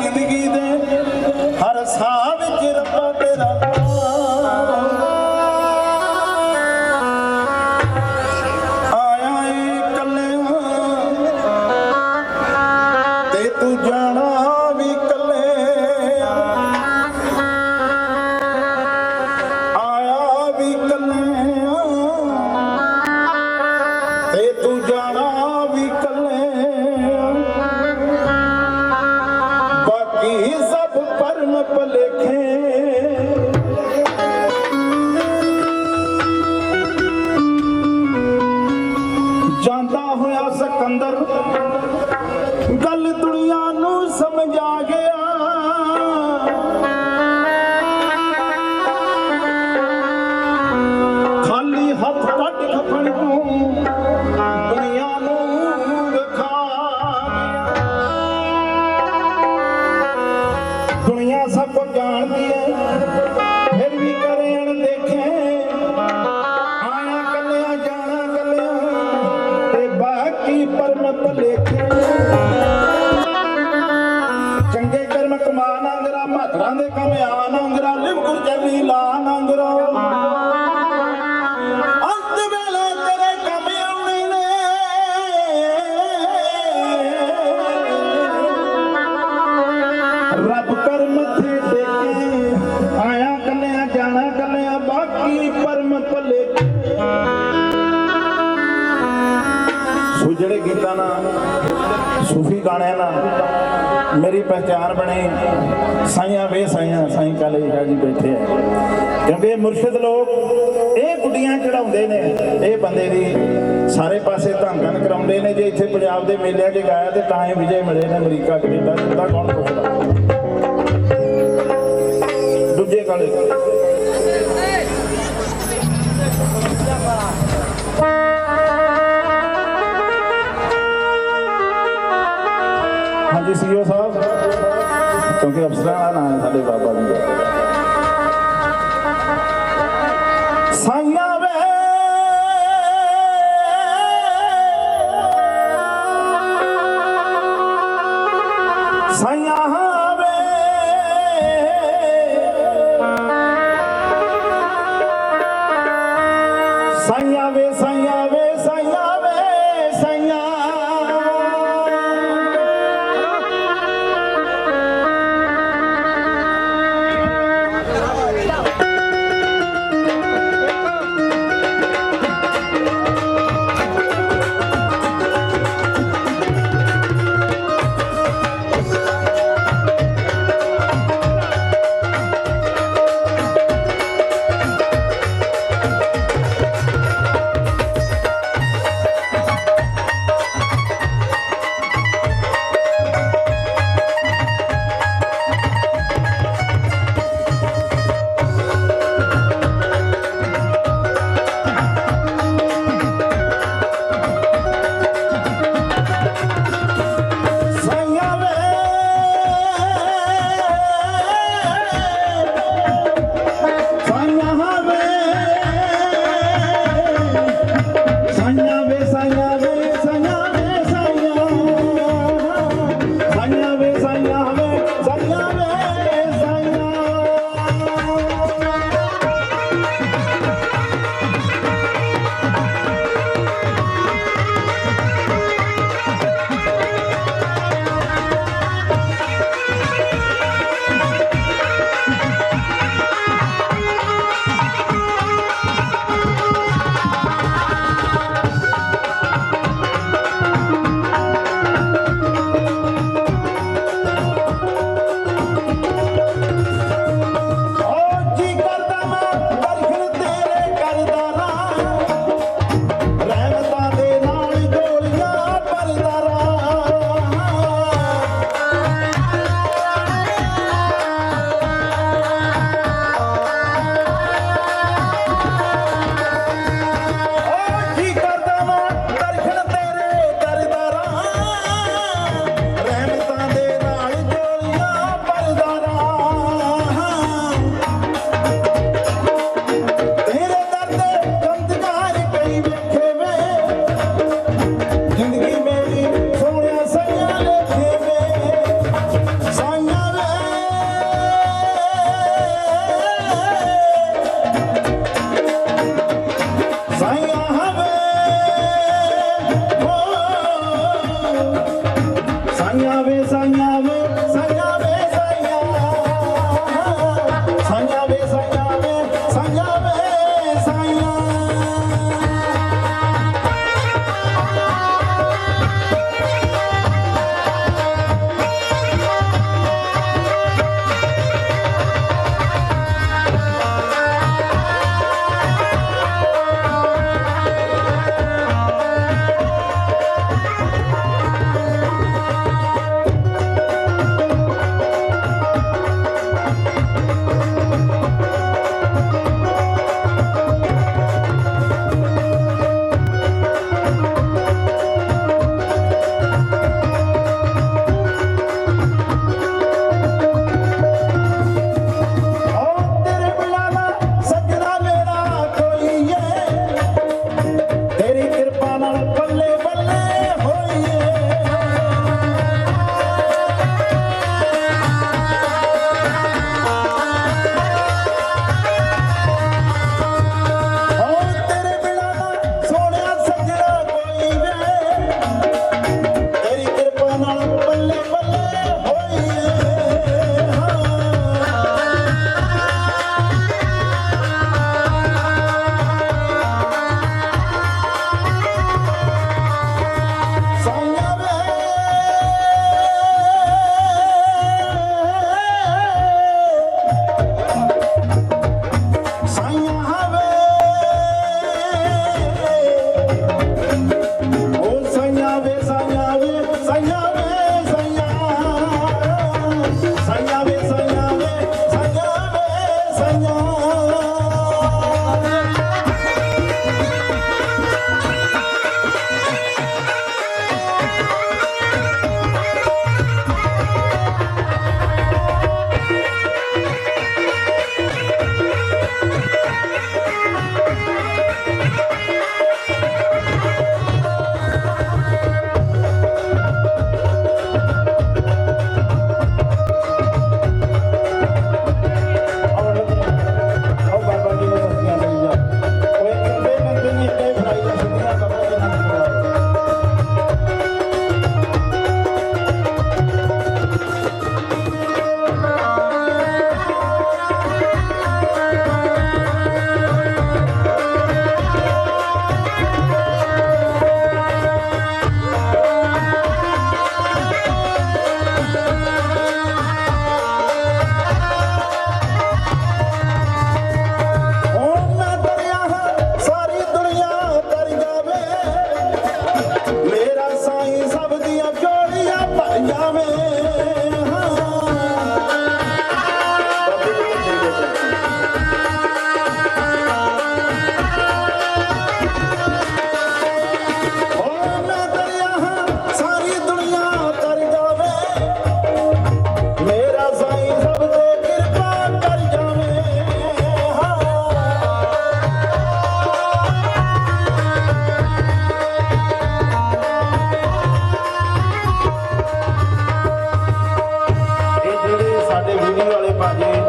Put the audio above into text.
ఎందుకు ਰੱਬ ਕਰ ਮੱਥੇ ਟੇਕੇ। ਆਇਆ ਕੱਲਿਆ ਜਾਣਾ ਕੱਲਿਆ ਬਾਕੀ ਪਰਮ ਭਲੇ। ਸੋ ਜਿਹੜੇ ਗੀਤਾਂ ਨਾਲ, ਸੂਫੀ ਗਾਣਿਆਂ ਨਾਲ ਮੇਰੀ ਪਹਿਚਾਨ ਬਣੀ, ਸਾਈਆਂ ਵੇ ਸਾਈਆਂ, ਸਾਈਂ ਕਾਲੇ ਜੀ ਬੈਠੇ ਆ। ਕਿਉਂਕਿ ਮੁਰਸ਼ਿਦ ਲੋਕ, ਇਹ ਗੁੱਡੀਆਂ ਚੜਾਉਂਦੇ ਨੇ। ਇਹ ਬੰਦੇ ਦੀ ਸਾਰੇ ਪਾਸੇ ਧੰਗਨ ਕਰਾਉਂਦੇ ਨੇ। ਜੇ ਇੱਥੇ ਪੰਜਾਬ ਦੇ ਮੇਲਿਆਂ 'ਚ ਗਾਇਆ ਤੇ ਤਾਂ ਹੀ ਵਿਜੇ ਮਿਲੇ ਨੇ ਅਮਰੀਕਾ, ਕੈਨੇਡਾ ਜਿੱਦਾਂ ਕੌਣ ਪੁੱਛਦਾ? ਕਾਲੇ ਹਾਂਜੀ ਸੀਓ ਸਾਹਿਬ। ਕਿਉਂਕਿ ਅਫਸਰਾਂ ਦਾ ਨਾਂ ਹੈ ਸਾਡੇ ਬਾਬਾ ਜੀ। Everybody.